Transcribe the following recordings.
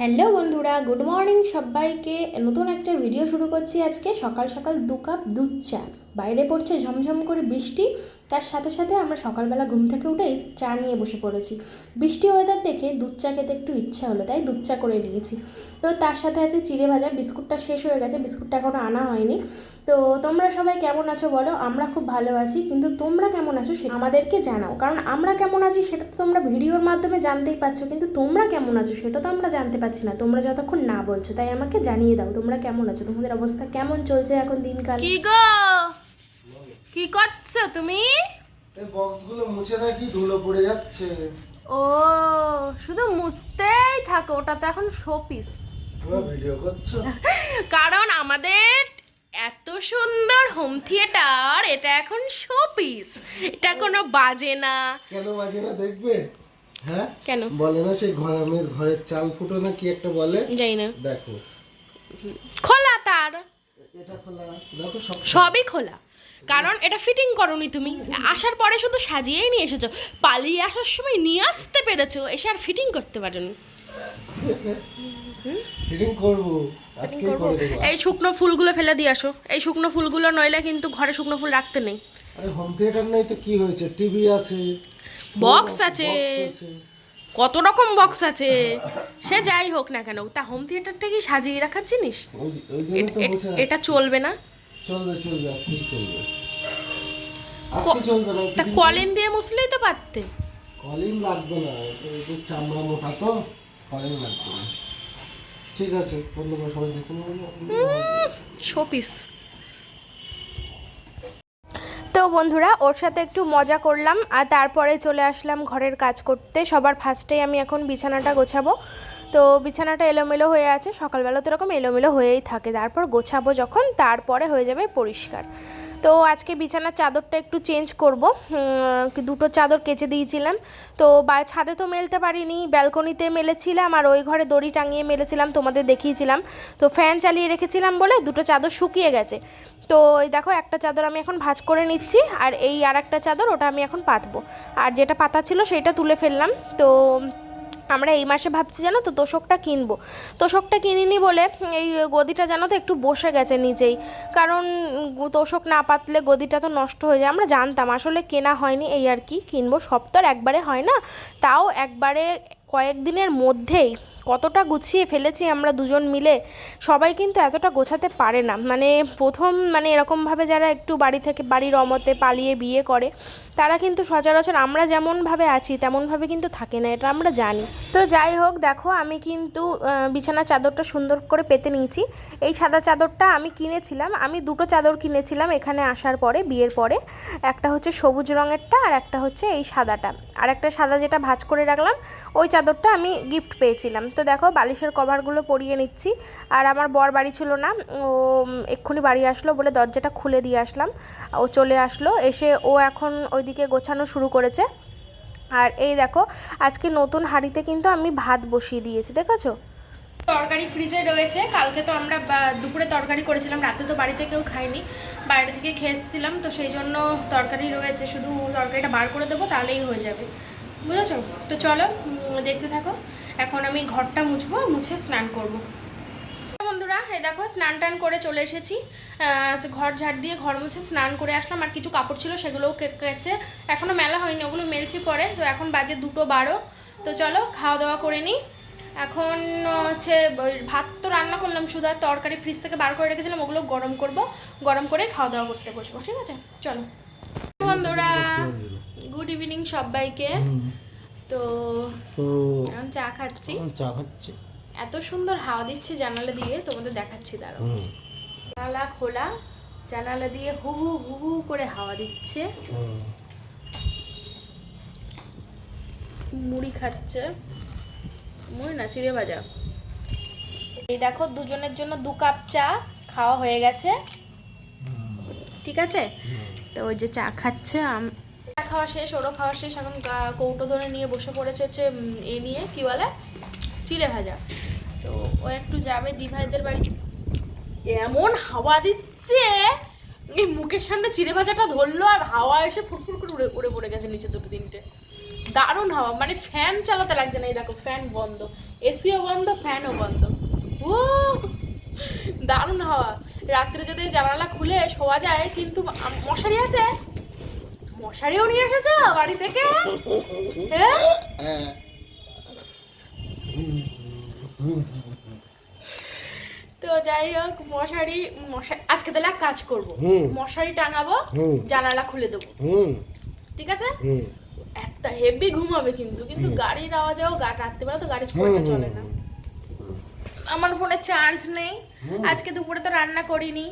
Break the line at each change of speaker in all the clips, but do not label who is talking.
Hello বন্ধুরা, good morning সবাইকে। নতুন একটা ভিডিও শুরু করছি আজকে। সকাল সকাল দু কাপ দুধ চা। বাইরে পড়ছে, ঝমঝম করে বৃষ্টি। তার সাথে সাথে আমরা সকালবেলা ঘুম থেকে উঠেই চা নিয়ে বসে পড়েছি। বৃষ্টি ওয়েদার দেখে দুধ চা খেতে একটু ইচ্ছা হলো, তাই দুধ চা করে নিয়েছি। তো তার সাথে আছে চিড়ে ভাজা, বিস্কুটটা শেষ হয়ে গেছে, বিস্কুটটা এখনও আনা হয়নি। তো তোমরা সবাই কেমন আছো বলো? আমরা খুব ভালো আছি, কিন্তু তোমরা কেমন আছো সেটা আমাদেরকে জানাও। কারণ আমরা কেমন আছি সেটা তো তোমরা ভিডিওর মাধ্যমে জানতেই পারছ, কিন্তু তোমরা কেমন আছো সেটা তো আমরা জানতে পারছি না। তোমরা যতক্ষণ না বলছো, তাই আমাকে জানিয়ে দাও তোমরা কেমন আছো, তোমাদের অবস্থা কেমন চলছে এখন দিনকাল?
কি গো? কি করছ তুমি?
এই বক্সগুলো মুছে রাখি ধুলো পড়ে যাচ্ছে।
ও শুধু মুছতেই থাকো ওটা তো এখন শোপিস।
ভিডিও করছ?
কারণ আমাদের এত সুন্দর হোম থিয়েটার এটা এখন শোপিস। এটা কোনো বাজে না।
কেন বাজে না দেখবে? হ্যাঁ?
কেন?
বলে না সেই ঘরের ঘরের চাল ফুটো না কি একটা বলে?
যাই না।
দেখো।
খোলা তার।
এটা খোলা? দেখো
সবই খোলা। কারণ এটা ফিটিং করনি তুমি। আসার পরে শুধু সাজিয়েই নিয়ে এসেছ। পালিয়ে আসার সময় নিয়ে আসতে পেরেছ এসে আর ফিটিং করতে পারোনি।
ফিটিং করব আজকে করে দেবো।
এই শুকনো ফুলগুলো ফেলে দিয়ে আসো। এই শুকনো ফুলগুলো নইলে কিন্তু ঘরে শুকনো ফুল রাখতে নেই।
আরে হোম থিয়েটার নেই তো কি হয়েছে? টিভি আছে।
বক্স আছে। কত রকম বক্স আছে। সে যাই হোক না কেন তা হোম থিয়েটারটা কি সাজিয়ে রাখার জিনিস? এট- চলবে না?
চলবে চলবে আজকেই চলবে। আজকে চলবে না
তা কলিন দিয়ে মুছলেই তো পারতে।
কলিং লাগবে না এটা- চামড়া মোটা তো কলিং লাগবে না। ঠিক আছে বন্ধুরা সবাই দেখুন।
শোপিস। তো বন্ধুরা, ওর সাথে একটু মজা করলাম, আর তারপরে চলে আসলাম ঘরের কাজ করতে। সবার ফার্স্টেই আমি এখন বিছানাটা গোছাবো। তো বিছানাটা এলোমেলো হয়ে আছে, সকালবেলা তো এরকম এলোমেলো হয়েই থাকে। তারপর গোছাবো যখন, তারপরে হয়ে যাবে পরিষ্কার। তো আজকে বিছানার চাদরটা একটু চেঞ্জ করব। দুটো চাদর কেচে দিয়েছিলাম। তো বা, ছাদে তো মেলতে পারিনি, ব্যালকনিতে মেলেছিলাম আর ওই ঘরে দড়ি টাঙিয়ে মেলেছিলাম, তোমাদের দেখিয়েছিলাম। তো ফ্যান চালিয়ে রেখেছিলাম বলে দুটো চাদর শুকিয়ে গেছে। তো এই দেখো, একটা চাদর আমি এখন ভাঁজ করে নিচ্ছি আর এই আর একটা চাদর ওটা আমি এখন পাতবো। আর যেটা পাতা ছিল সেইটা তুলে ফেললাম। তো আমরা এই মাসে ভাবছি জানো তো তোষকটা কিনবো। তোষকটা কিনিনি বলে এই গদিটা জানো তো একটু বসে গেছে নিজেই। কারণ তোষক না পাতলে গদিটা তো নষ্ট হয়ে যায়, আমরা জানতাম। আসলে কেনা হয়নি এই আর কি, কিনবো। সপ্তাহ একবারে হয় না। তাও একবারে কয়েকদিনের মধ্যেই কতটা গুছিয়ে ফেলেছি আমরা দুজন মিলে সবাই কিন্তু এতটা গোছাতে পারে না। মানে প্রথম মানে এরকমভাবে যারা একটু বাড়ি থেকে বাড়ির অমতে পালিয়ে বিয়ে করে তারা কিন্তু সচরাচর আমরা যেমনভাবে আছি তেমনভাবে কিন্তু থাকে না এটা আমরা জানি। তো যাই হোক দেখো আমি কিন্তু আহ, বিছানার চাদরটা সুন্দর করে পেতে নিয়েছি। এই সাদা চাদরটা আমি কিনেছিলাম আমি দুটো চাদর কিনেছিলাম এখানে আসার পরে বিয়ের পরে। একটা হচ্ছে সবুজ রঙেরটা আর একটা হচ্ছে এই সাদাটা। আর একটা সাদা যেটা ভাজ করে রাখলাম ওই চাদরটা আমি গিফট পেয়েছিলাম। তো দেখো বালিশের কভারগুলো পরিয়ে নিচ্ছি। আর আমার বর বাড়ি ছিল না, ও এক্ষুনি বাড়ি আসলো বলে দরজাটা খুলে দিয়ে আসলাম। ও চলে আসলো, এসে ও এখন ওইদিকে গোছানো শুরু করেছে। আর এই দেখো, আজকে নতুন হাঁড়িতে কিন্তু আমি ভাত বসিয়ে দিয়েছি, দেখেছ? তরকারি ফ্রিজে রয়েছে, কালকে তো আমরা দুপুরে তরকারি করেছিলাম, রাতে তো বাড়িতে কেউ খায়নি। বাইরে থেকে খেয়ে এসেছিলাম, তো সেই জন্য তরকারি রয়েছে, শুধু তরকারিটা বার করে দেবো, তাহলেই হয়ে যাবে। বুঝেছ? তো চলো দেখতে থাকো। এখন আমি ঘরটা মুছবো মুছে স্নান করব। বন্ধুরা এই দেখো স্নান টান করে চলে এসেছি। ঘর ঝাড় দিয়ে ঘর মুছে স্নান করে আসলাম আর কিছু কাপড় ছিল সেগুলোও কে- কেচে। এখনও মেলা হয়নি ওগুলো মেলছি পরে। তো এখন বাজে দুটো বারো। তো চলো খাওয়া দাওয়া করে নিই। এখন হচ্ছে ভাত তো রান্না করলাম শুধু আর তরকারি ফ্রিজ থেকে বার করে রেখেছিলাম ওগুলো গরম করব। গরম করে খাওয়া দাওয়া করতে বসবো ঠিক আছে? চলো। বন্ধুরা গুড ইভিনিং সবাইকে। তো এখন চা খাচ্ছি।
চা খাচ্ছি।
এত সুন্দর হাওয়া দিচ্ছে জানালা দিয়ে তোমাদের দেখাচ্ছি দাঁড়াও। জানালা খোলা জানালা দিয়ে হু হু হু হু করে হাওয়া দিচ্ছে। মুড়ি খাচ্ছে। মুড়ি না চিড়ে ভাজা। এই দেখো দুজনের জন্য দু কাপ চা খাওয়া হয়ে গেছে। ঠিক আছে? তো ওই যে চা খাচ্ছে খাওয়া শেষ, ওরও খাওয়া শেষ, এখন কৌটো ধরে নিয়ে বসে পড়েছে হচ্ছে এ নিয়ে, কি বলে? চিড়ে ভাজা। তো ও একটু যাবে দিভাইদের বাড়ি। এমন হাওয়া দিচ্ছে! এই মুখের সামনে চিড়ে ভাজাটা ধরলো আর হাওয়া এসে ফুরফুর করে উড়ে উড়ে পড়ে গেছে নিচে দুটো তিনটে। দারুণ হাওয়া মানে ফ্যান চালাতে লাগছে না, এই দেখো, ফ্যান বন্ধ। এসিও বন্ধ, ফ্যানও বন্ধ। ও দারুণ হাওয়া। রাত্রে যদি জানালা খুলে শোয়া যায়, কিন্তু মশারি আছে? মশারিও নিয়ে এসেছ বাড়ি থেকে? তো যাই হোক মশারি মশারি আজকে তাহলে এক কাজ করব। মশারি টাঙাবো জানালা খুলে দেবো। ঠিক আছে? একটা হেভি ঘুমাবে কিন্তু কিন্তু গাড়ির আওয়াজেও গা রাত্রিবেলা তো গাড়ি ফোনটা চলে না। আমার ফোনে চার্জ নেই। আজকে দুপুরে তো রান্না করিনি।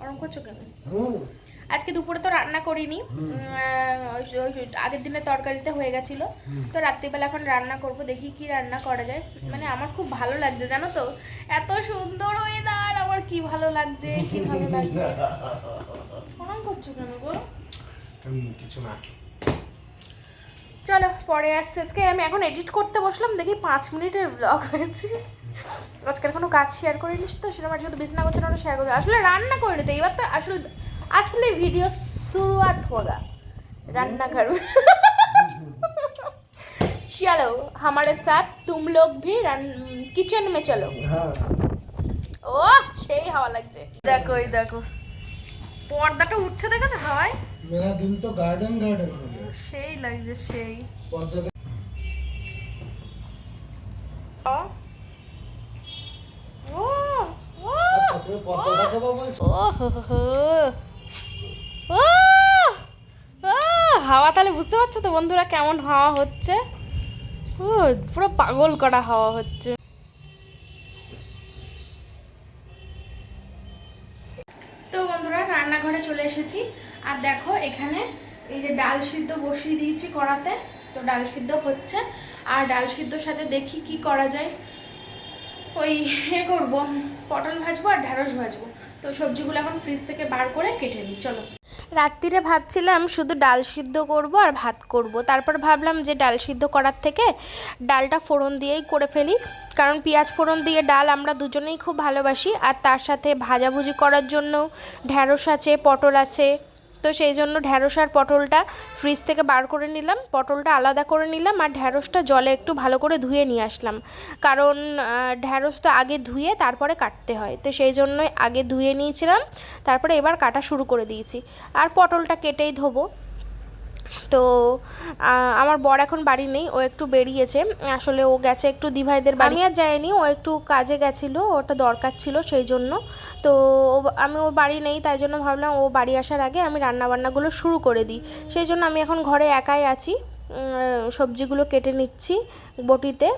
ওরম করছ কেন? আজকে দুপুরে তো রান্না করিনি। আগের দিনে তরকারিতে হয়ে গেছিল। তো রাত্রিবেলা এখন রান্না করব দেখি কি রান্না করা যায়। মানে আমার খুব ভালো লাগছে জানো তো? এত সুন্দর ওয়েদার আমার কি ভালো লাগছে কি ভালো লাগছে। ওরম করছ কেন গো?
কিছু না।
চলো পরে আসছে। আজকে আমি এখন এডিট করতে বসলাম দেখি পাঁচ মিনিটের ব্লগ হয়েছে। আজকের কোনো কাজ শেয়ার করে নিস তো আমার যেহেতু বিছনা করছে না শেয়ার করতে আসলে রান্না করে নিতে এবার তো আসলে আসলে ভিডিও শুরুয়াত होगा रान्नाघर में चलो हमारे साथ तुम लोग भी किचन में चलो
হ্যাঁ
ও সেই হাওয়া লাগছে দেখো এই দেখো পর্দাটা উঠছে দেখেছো হাওয়ায়
मेरा दिल तो गार्डन गार्डन हो गया
সেই লাগছে সেই
पौधे देख-
ও ও ও
আচ্ছা তুমি পদ্মা দেখাবো বলছো
ও হো হো হো। ও হাওয়া, তাহলে বুঝতে পারছ তো বন্ধুরা কেমন হাওয়া হচ্ছে? পুরো পাগল করা হাওয়া হচ্ছে। তো বন্ধুরা, রান্নাঘরে চলে এসেছি। আর দেখো, এখানে এই যে ডাল সিদ্ধ বসিয়ে দিয়েছি কড়াতে। তো ডাল সিদ্ধ হচ্ছে। আর ডাল সিদ্ধর সাথে দেখি কি করা যায়। ওই এ করব, পটল ভাজবো আর ঢ্যাঁড়স ভাজবো। তো সবজিগুলো এখন ফ্রিজ থেকে বার করে কেটে নিই, চলো। রাত্রিরে ভাবছিলাম শুধু ডাল সিদ্ধ করব আর ভাত করব। তারপর ভাবলাম যে ডাল সিদ্ধ করার থেকে ডালটা ফোড়ন দিয়েই করে ফেলি। কারণ পেঁয়াজ ফোড়ন দিয়ে ডাল আমরা দুজনেই খুব ভালোবাসি। আর তার সাথে ভাজাভুজি করার জন্য ঢ্যাঁড়স আছে, পটল আছে তো সেই জন্য ঢ্যাঁড়স আর পটলটা ফ্রিজ থেকে বার করে নিলাম। পটলটা আলাদা করে নিলাম আর ঢ্যাঁড়সটা জলে একটু ভালো করে ধুয়ে নিয়ে আসলাম। কারণ ঢ্যাঁড়স তো আগে ধুয়ে তারপরে কাটতে হয়। তো সেই জন্যই আগে ধুয়ে নিয়েছিলাম, তারপরে এবার কাটা শুরু করে দিয়েছি। আর পটলটা কেটেই ধোবো। তো আমার বর এখন বাড়ি নেই, ও একটু বেরিয়েছে। আসলে ও গেছে একটু দিভাইদের বাড়ি। আর যায়নি ও একটু কাজে গেছিল, ওটা দরকার ছিল সেই জন্য। তো আমি ও বাড়ি নেই, তাই জন্য ভাবলাম ও বাড়ি আসার আগে আমি রান্না বান্নাগুলো শুরু করে দিই। সেই জন্য আমি এখন ঘরে একাই আছি। সবজিগুলো কেটে নিচ্ছি বটিতে।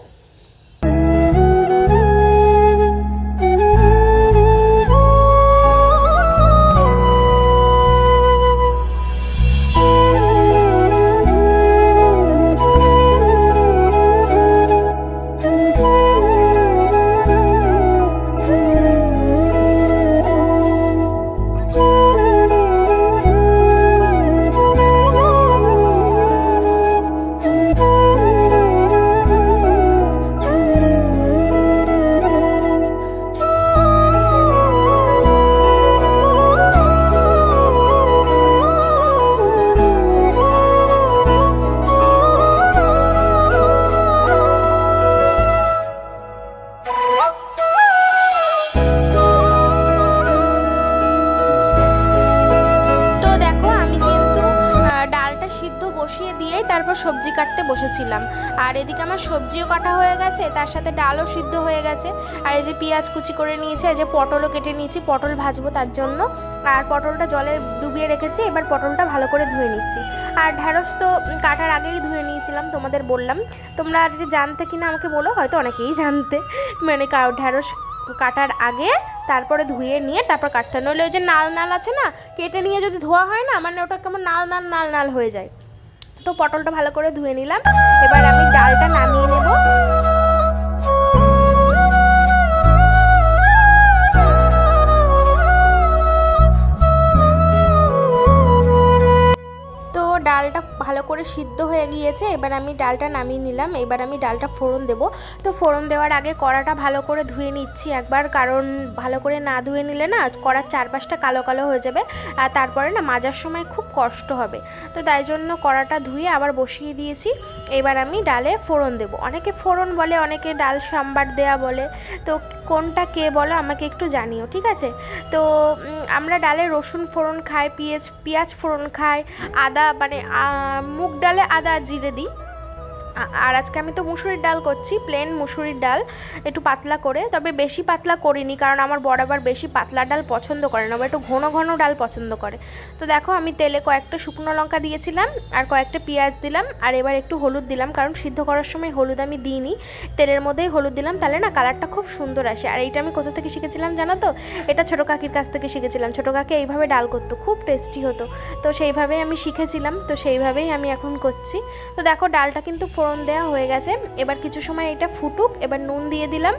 কাটতে বসেছিলাম আর এদিকে আমার সবজিও কাটা হয়ে গেছে, তার সাথে ডালও সিদ্ধ হয়ে গেছে। আর এই যে পেঁয়াজ কুচি করে নিয়েছে, এই যে পটলও কেটে নিয়েছি, পটল ভাজবো তার জন্য। আর পটলটা জলে ডুবিয়ে রেখেছি, এবার পটলটা ভালো করে ধুয়ে নিচ্ছি। আর ঢ্যাঁড়স তো কাটার আগেই ধুয়ে নিয়েছিলাম, তোমাদের বললাম। তোমরা আর জানতে কিনা আমাকে বলো, হয়তো অনেকেই জানতে। মানে কা- ঢ্যাঁড়স কাটার আগে তারপরে ধুয়ে নিয়ে তারপর কাটতে নইলে ওই যে নাল নাল আছে না, কেটে নিয়ে যদি ধোয়া হয় না মানে ওটা কেমন নাল নাল নাল নাল হয়ে যায়। তো পটলটা ভালো করে ধুয়ে নিলাম। এবার আমি ডালটা নামিয়ে নেব। গিয়েছে, এবার আমি ডালটা নামিয়ে নিলাম, এবার আমি ডালটা ফোড়ন দেব। তো ফোড়ন দেওয়ার আগে কড়াটা ভালো করে ধুয়ে নিচ্ছি একবার, কারণ ভালো করে না ধুয়ে নিলে না কড়ার চারপাশটা কালো কালো হয়ে যাবে, আর তারপরে না মাজার সময় খুব কষ্ট হবে। তো তাই জন্য কড়াটা ধুয়ে আবার বসিয়ে দিয়েছি, এবার আমি ডালে ফোড়ন দেব। অনেকে ফোড়ন বলে, অনেকে ডাল সাম্বার দেয়া বলে। তো কোনটা কে বলো আমাকে একটু জানিও, ঠিক আছে? তো আমরা ডালে রসুন ফোড়ন খাই, পিঁয়াজ, পেঁয়াজ ফোড়ন খাই, আদা মানে মুগ ডালে আদা জিরে দিই। আর আজকে আমি তো মুসুরির ডাল করছি প্লেন মুসুরির ডাল, একটু পাতলা করে, তবে বেশি পাতলা করিনি কারণ আমার বড় আবার বেশি পাতলা ডাল পছন্দ করে না, বা একটু ঘন ঘন ডাল পছন্দ করে। তো দেখো আমি তেলে কয়েকটা শুকনো লঙ্কা দিয়েছিলাম আর কয়েকটা পেঁয়াজ দিলাম আর এবার একটু হলুদ দিলাম কারণ সিদ্ধ করার সময় হলুদ আমি দিইনি। তেলের মধ্যেই হলুদ দিলাম, তাহলে না কালারটা খুব সুন্দর আসে। আর এইটা আমি কোথা থেকে শিখেছিলাম জানো তো? এটা ছোটো কাকির কাছ থেকে শিখেছিলাম। ছোটো কাকি এইভাবে ডাল করতো, খুব টেস্টি হতো। তো সেইভাবেই আমি শিখেছিলাম, তো সেইভাবেই আমি এখন করছি। তো দেখো ডালটা কিন্তু ফোড়ন দেওয়া হয়ে গেছে। এবার কিছু সময় এটা ফুটুক এবার নুন দিয়ে দিলাম।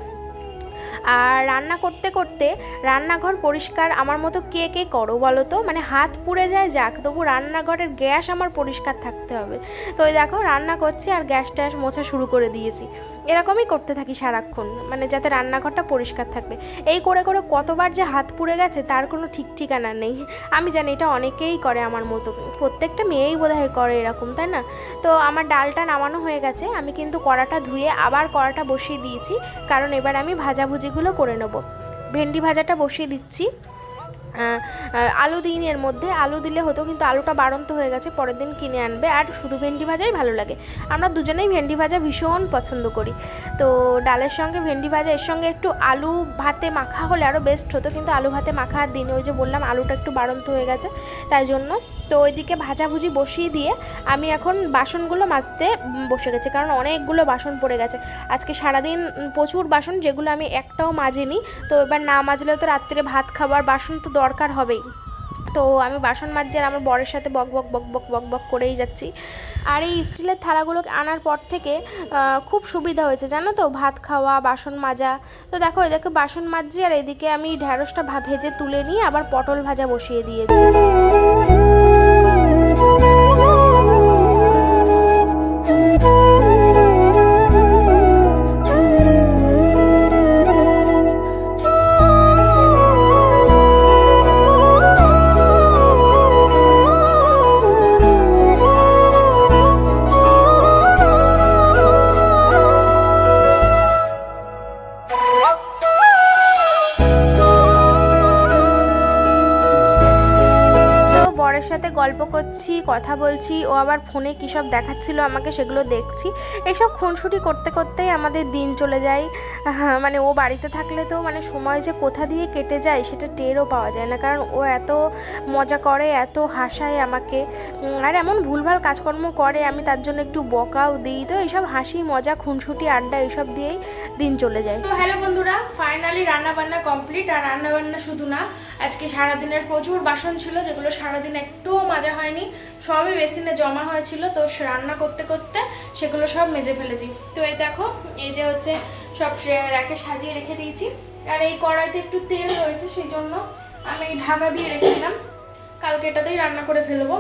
আর রান্না করতে করতে রান্নাঘর পরিষ্কার আমার মতো কে কে করো বলো তো? মানে হাত পুড়ে যায়, যাক, তবু রান্নাঘরের গ্যাস আমার পরিষ্কার থাকতে হবে। তো ওই দেখো, রান্না করছি আর গ্যাস ট্যাস মোছা শুরু করে দিয়েছি। এরকমই করতে থাকি সারাক্ষণ মানে যাতে রান্নাঘরটা পরিষ্কার থাকবে। এই করে করে কতবার যে হাত পুড়ে গেছে, তার কোনো ঠিক ঠিকানা নেই। আমি জানি এটা অনেকেই করে আমার মতো। প্রত্যেকটা মেয়েই বোধহয় করে এরকম, তাই না? তো আমার ডালটা নামানো হয়ে গেছে। আমি কিন্তু কড়াটা ধুয়ে আবার কড়াটা বসিয়ে দিয়েছি। কারণ এবার আমি ভাজাভুজিগুলো করে নেব। ভেন্ডি ভাজাটা বসিয়ে দিচ্ছি। আলু দিইনি এর মধ্যে। আলু দিলে হতো কিন্তু আলুটা বাড়ন্ত হয়ে গেছে, পরের দিন কিনে আনবে। আর শুধু ভেন্ডি ভাজাই ভালো লাগে। আমরা দুজনেই ভেন্ডি ভাজা ভীষণ পছন্দ করি। তো ডালের সঙ্গে ভেন্ডি ভাজা, এর সঙ্গে একটু আলু ভাতে মাখা হলে আরও বেস্ট হতো। কিন্তু আলু ভাতে মাখা আর দিনে ওই যে বললাম, আলুটা একটু বাড়ন্ত হয়ে গেছে, তাই জন্য। তো ওইদিকে ভাজাভুজি বসিয়ে দিয়ে আমি এখন বাসনগুলো মাজতে বসে গেছি, কারণ অনেকগুলো বাসন পড়ে গেছে। আজকে সারাদিন প্রচুর বাসন, যেগুলো আমি একটাও মাজিনি। তো এবার না মাজলেও তো রাত্রে ভাত খাবার, বাসন তো দরকার। হবেই। তো আমি বাসন মাজছি আর আমার বরের সাথে বক বক বক বক বক বক করেই যাচ্ছি। আর এই স্টিলের থালাগুলো আনার পর থেকে খুব সুবিধা হয়েছে, জানো তো? ভাত খাওয়া, বাসন মাজা। তো দেখো এদিকে বাসন মাজছি আর এদিকে আমি ঢ্যাঁড়সটা ভেজে তুলে নিয়ে আবার পটল ভাজা বসিয়ে দিয়েছি। করছি, কথা বলছি, ও আবার ফোনে কী সব দেখাচ্ছিল আমাকে সেগুলো দেখছি। এইসব খুনসুটি করতে করতেই আমাদের দিন চলে যায়। মানে ও বাড়িতে থাকলে তো মানে সময় যে কোথা দিয়ে কেটে যায় সেটা টেরও পাওয়া যায় না। কারণ ও এত মজা করে, এত হাসায় আমাকে। আর এমন ভুলভাল কাজকর্ম করে, আমি তার জন্য একটু বকাও দিই। তো এইসব হাসি, মজা, খুনসুটি, আড্ডা এইসব দিয়েই দিন চলে যায়। তো হ্যালো বন্ধুরা, ফাইনালি রান্না বান্না কমপ্লিট। আর রান্না বান্না শুধু না আজকে সারাদিনের প্রচুর বাসন ছিল, যেগুলো সারাদিন একটুও মাজা হয়নি। সবই বেসিনে জমা হয়েছিল, তো রান্না করতে করতে সেগুলো সব মেজে ফেলেছি। তো এই দেখো, এই যে হচ্ছে সব র্যাকে সাজিয়ে রেখে দিয়েছি। আর এই কড়াইতে একটু তেল রয়েছে, সেই জন্য আমি ঢাকা দিয়ে রেখেছিলাম। কালকে এটাতেই রান্না করে ফেলব।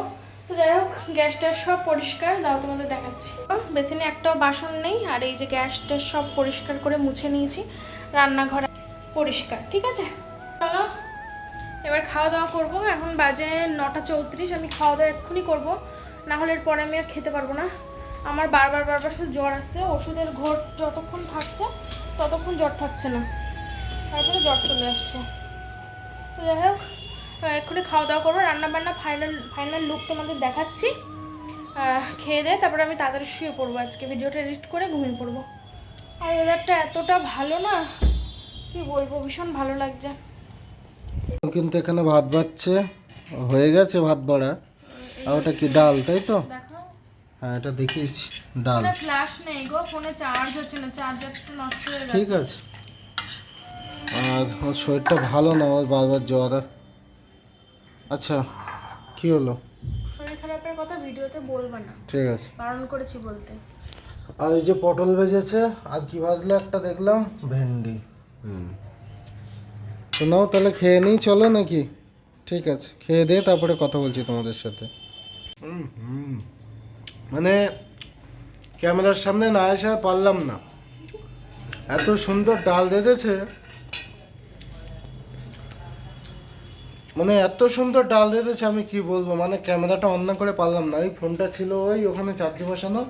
তো যাই হোক, গ্যাসটা সব পরিষ্কার, দাও তোমাদের দেখাচ্ছি। বেসিনে একটাও বাসন নেই, আর এই যে গ্যাসটা সব পরিষ্কার করে মুছে নিয়েছি। রান্নাঘর পরিষ্কার, ঠিক আছে? চলো এবার খাওয়া দাওয়া করব। এখন বাজে নটা চৌত্রিশ, আমি খাওয়া দাওয়া এক্ষুনি করব। না হলে এরপরে আমি আর খেতে পারব না। আমার বারবার বারবার শুধু জ্বর আসছে ওষুধের ঘোর যতক্ষণ থাকছে, ততক্ষণ জ্বর থাকছে না। তারপরে জ্বর চলে আসছে। তো যাই হোক এক্ষুনি খাওয়া দাওয়া করব। রান্না বান্না ফাইনাল ফাইনাল লুক তোমাদের দেখাচ্ছি। খেয়ে দিয়ে তারপরে আমি তাড়াতাড়ি শুয়ে পড়ব। আজকে ভিডিওটা এডিট করে ঘুমিয়ে পড়ব। আর ওয়েদারটা এতটা ভালো না, কি বলব, ভীষণ ভালো লাগছে।
কিন্তু এখানে ভাত বাড়ছে। হয়ে গেছে ভাত বাড়া। আর ওটা কি ডাল তাই তো? হ্যাঁ এটা দেখিয়েছি ডাল।
ফ্ল্যাশ নেই গো ফোনে চার্জ হচ্ছে না চার্জারটা নষ্ট হয়ে গেছে।
ঠিক আছে। আর ওর শরীরটা ভালো না ওর বারবার জ্বর। আচ্ছা কি হলো?
শরীর খারাপের কথা ভিডিওতে বলবা না।
ঠিক আছে।
বারণ করেছি বলতে।
আর এই যে পটল ভেজেছে আর কি ভাজলে একটা দেখলাম? ভেন্ডি। হুম। তো নাও তাহলে খেয়ে নিই, চলো নাকি? ঠিক আছে, খেয়ে দিয়ে তারপরে কথা বলছি তোমাদের সাথে। মানে ক্যামেরার সামনে না এসে পারলাম না। এত সুন্দর ডাল দিতেছে মানে এত সুন্দর ডাল দিতেছে আমি কি বলব? মানে ক্যামেরাটা অন্য করে পারলাম না। ওই ফোনটা ছিল ওই, ওখানে চার্জে বসানো।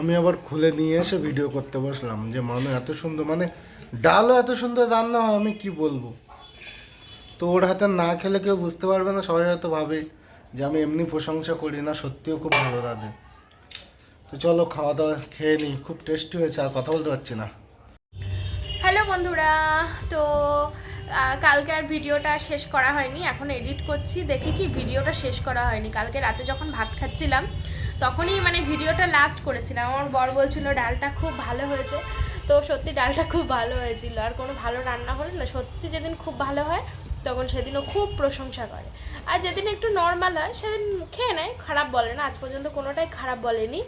আমি আবার খুলে নিয়ে এসে ভিডিও করতে বসলাম যে মানে এত সুন্দর মানে ডালও এত সুন্দর রান্না হয়, আমি কি বলব? তো ওর হাতে না খেলে কেউ বুঝতে পারবে না, সবাই হয়তো ভাবে যে আমি এমনি প্রশংসা করি না, সত্যিও খুব ভালো রাঁধে তো চলো খাওয়া দাওয়া খেয়ে নিই, খুব টেস্টি হয়েছে, আর কথা বলতে পারছি না।
হ্যালো বন্ধুরা, তো কালকে আর ভিডিওটা শেষ করা হয়নি, এখন এডিট করছি, দেখি কি ভিডিওটা শেষ করা হয়নি। কালকে রাতে যখন ভাত খাচ্ছিলাম, তখনই মানে ভিডিওটা লাস্ট করেছিলাম। আমার বর বলছিল, ডালটা খুব ভালো হয়েছে। তো সত্যি ডালটা খুব ভালো হয়েছিল। আর কোনো ভালো রান্না হলে না, সত্যি যেদিন খুব ভালো হয়, তখন সেদিনও খুব প্রশংসা করে। আর যেদিন একটু নর্মাল হয়, সেদিন খেয়ে নেয়, খারাপ বলে না, আজ পর্যন্ত কোনোটাই খারাপ বলেনি।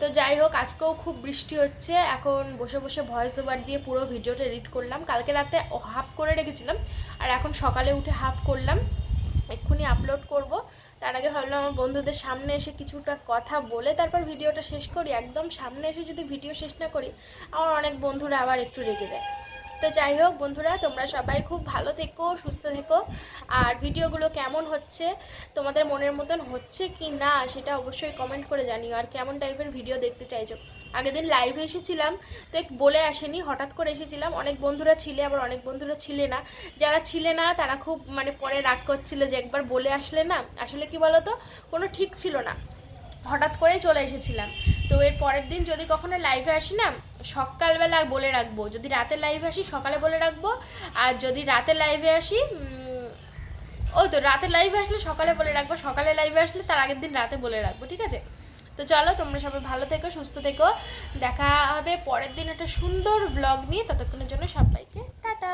তো যাই হোক, আজকেও খুব বৃষ্টি হচ্ছে, এখন বসে বসে ভয়েস ওভার দিয়ে পুরো ভিডিওটা এডিট করলাম। কালকে রাতে হাফ করে রেখেছিলাম, আর এখন সকালে উঠে হাফ করলাম। এক্ষুনি আপলোড করব। তার আগে ভাবলাম আমার বন্ধুদের সামনে এসে কিছুটা কথা বলে তারপর ভিডিওটা শেষ করি। একদম সামনে এসে যদি ভিডিও শেষ না করি, আমার অনেক বন্ধুরা আবার একটু রেগে যায়। তো যাই হোক বন্ধুরা, তোমরা সবাই খুব ভালো থেকো, সুস্থ থেকো। আর ভিডিওগুলো কেমন হচ্ছে, তোমাদের মনের মতন হচ্ছে কি না, সেটা অবশ্যই কমেন্ট করে জানিও। আর কেমন টাইপের ভিডিও দেখতে চাইছো? আগের দিন লাইভে এসেছিলাম তো এক বলে আসেনি, হঠাৎ করে এসেছিলাম। অনেক বন্ধুরা ছিলে, আবার অনেক বন্ধুরা ছিলে না। যারা ছিলে না, তারা খুব মানে পরে রাগ করছিল যে একবার বলে আসলে না, আসলে কি বলতো, কোনো ঠিক ছিল না। হঠাৎ করেই চলে এসেছিলাম। তো এর পরের দিন যদি কখনো লাইভে আসি না, সকালবেলা বলে রাখব। যদি রাতে লাইভে আসি, সকালে বলে রাখব। আর যদি রাতে লাইভে আসি ওই তো রাতে লাইভে আসলে সকালে বলে রাখব। সকালে লাইভে আসলে তার আগের দিন রাতে বলে রাখব, ঠিক আছে? তো চলো, তোমরা সবাই ভালো থেকো, সুস্থ থেকো। দেখা হবে পরের দিন একটা সুন্দর ব্লগ নিয়ে। ততক্ষণের জন্য সবাইকে টাটা।